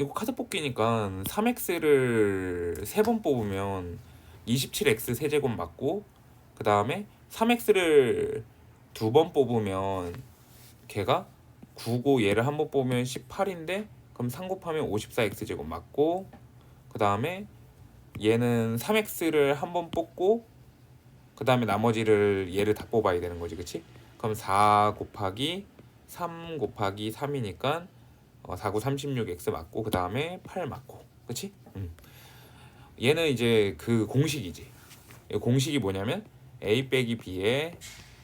이거 카드 뽑기니까 3x를 세 번 뽑으면 27x 세제곱 맞고 그 다음에 3x를 두 번 뽑으면 걔가 9고 얘를 한 번 뽑으면 18인데 그럼 3 곱하면 54x 제곱 맞고 그 다음에 얘는 3x를 한 번 뽑고 그 다음에 나머지를 얘를 다 뽑아야 되는 거지 그치? 그럼 4 곱하기 3 곱하기 3이니까 어, 4, 9, 36x 맞고 그 다음에 8 맞고 그치? 음. 얘는 이제 그 공식이지 이 공식이 뭐냐면 a 빼기 b에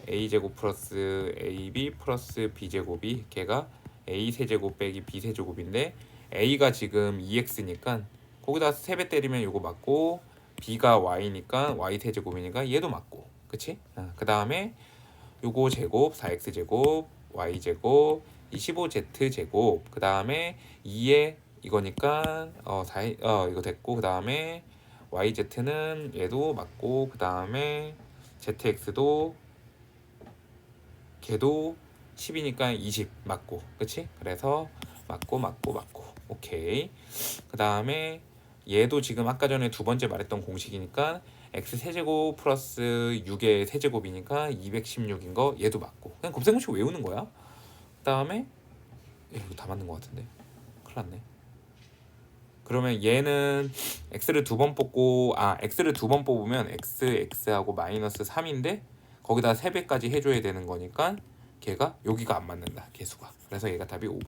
a 제곱 플러스 ab 플러스 b 제곱이 걔가 a 세제곱 빼기 b 세제곱인데 a가 지금 2x니까 거기다 3배 때리면 요거 맞고 b가 y니까 y 세제곱이니까 얘도 맞고 그치? 어, 그 다음에 요거 제곱 4x 제곱 y 제곱 25z 제곱 그 다음에 2에 이거니까 어, 4, 어 이거 됐고 그 다음에 yz는 얘도 맞고 그 다음에 zx도 걔도 10이니까 20 맞고 그치? 그래서 맞고 맞고 맞고. 오케이. 그 다음에 얘도 지금 아까 전에 두 번째 말했던 공식이니까 x 세제곱 플러스 6의 세제곱이니까 216인 거 얘도 맞고. 그냥 곱셈 공식 외우는 거야? 그 다음에 이거 다 맞는 거 같은데. 큰일 났네. 그러면 얘는 x를 두 번 뽑고 아 x를 두 번 뽑으면 x x하고 마이너스 3인데 거기다 3배까지 해줘야 되는 거니까 걔가 여기가 안 맞는다 개수가. 그래서 얘가 답이 5